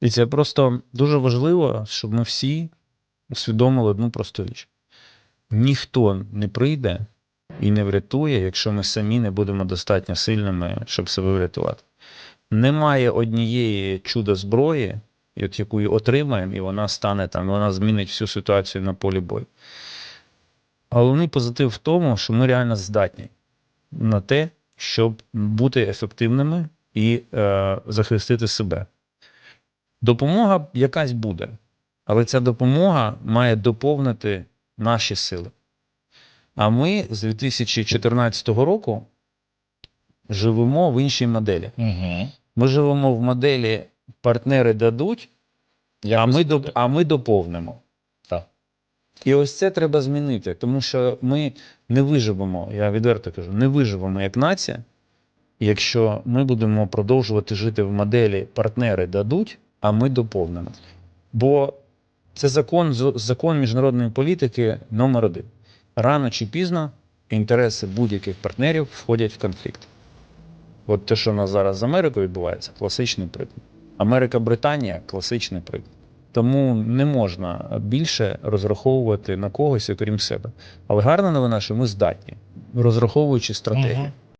І це просто дуже важливо, щоб ми всі усвідомили одну просту річ: ніхто не прийде і не врятує, якщо ми самі не будемо достатньо сильними, щоб себе врятувати. Немає однієї чудо зброї, яку отримаємо, і вона стане там, вона змінить всю ситуацію на полі бою. Головний позитив в тому, що ми реально здатні на те, щоб бути ефективними і е, захистити себе. Допомога якась буде, але ця допомога має доповнити наші сили. А ми з 2014 року живемо в іншій моделі. Угу. Ми живемо в моделі партнери дадуть, а ми, доп- а ми доповнимо. Так. І ось це треба змінити, тому що ми не виживемо, я відверто кажу, не виживемо як нація, якщо ми будемо продовжувати жити в моделі партнери дадуть, а ми доповнимо. Бо це закон, закон міжнародної політики номер один. Рано чи пізно інтереси будь-яких партнерів входять в конфлікт. От те, що у нас зараз з Америкою відбувається, класичний приклад. Америка-Британія класичний приклад. Тому не можна більше розраховувати на когось, окрім себе. Але гарна новина, що ми здатні, розраховуючи стратегію.